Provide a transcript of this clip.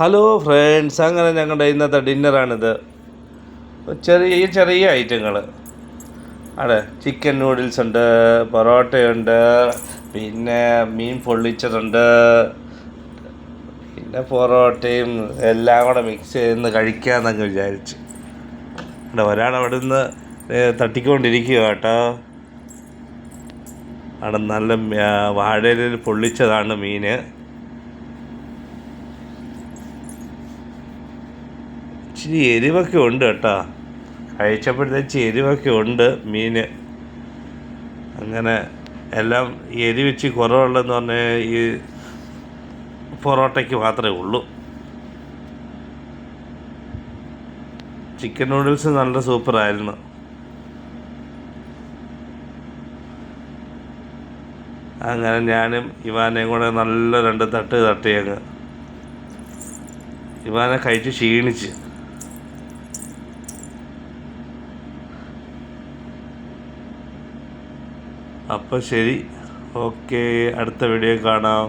Hello friends അങ്ങനെ ഞങ്ങളുടെ ഇന്നത്തെ ഡിന്നറാണിത്. ചെറിയ ചെറിയ ഐറ്റങ്ങൾ. അവിടെ ചിക്കൻ നൂഡിൽസ് ഉണ്ട് പൊറോട്ടയുണ്ട് പിന്നെ മീൻ പൊള്ളിച്ചതുണ്ട് പിന്നെ പൊറോട്ടയും എല്ലാം കൂടെ മിക്സ് ചെയ്ത് കഴിക്കാമെന്നങ്ങ് വിചാരിച്ചു. അവിടെ ഒരാൾ അവിടെ നിന്ന് തട്ടിക്കൊണ്ടിരിക്കുക കേട്ടോ. അവിടെ നല്ല വാഴയിൽ പൊള്ളിച്ചതാണ് മീന് ഇച്ചിരി എരിവൊക്കെ ഉണ്ട് കേട്ടോ. കഴിച്ചപ്പോഴത്തേക്ക് എരിവൊക്കെ ഉണ്ട് മീൻ അങ്ങനെ എല്ലാം എരിവിച്ച് കുറവുള്ളതെന്ന് പറഞ്ഞാൽ ഈ പൊറോട്ടയ്ക്ക് മാത്രമേ ഉള്ളൂ. ചിക്കൻ നൂഡിൽസ് നല്ല സൂപ്പറായിരുന്നു. അങ്ങനെ ഞാനും ഇവാനെയും കൂടെ നല്ല രണ്ട് തട്ട് തട്ടിയങ്ങ് ഇവാനെ കഴിച്ച് ക്ഷീണിച്ച്. അപ്പോൾ ശരി. ഓക്കേ അടുത്ത വീഡിയോ കാണാം.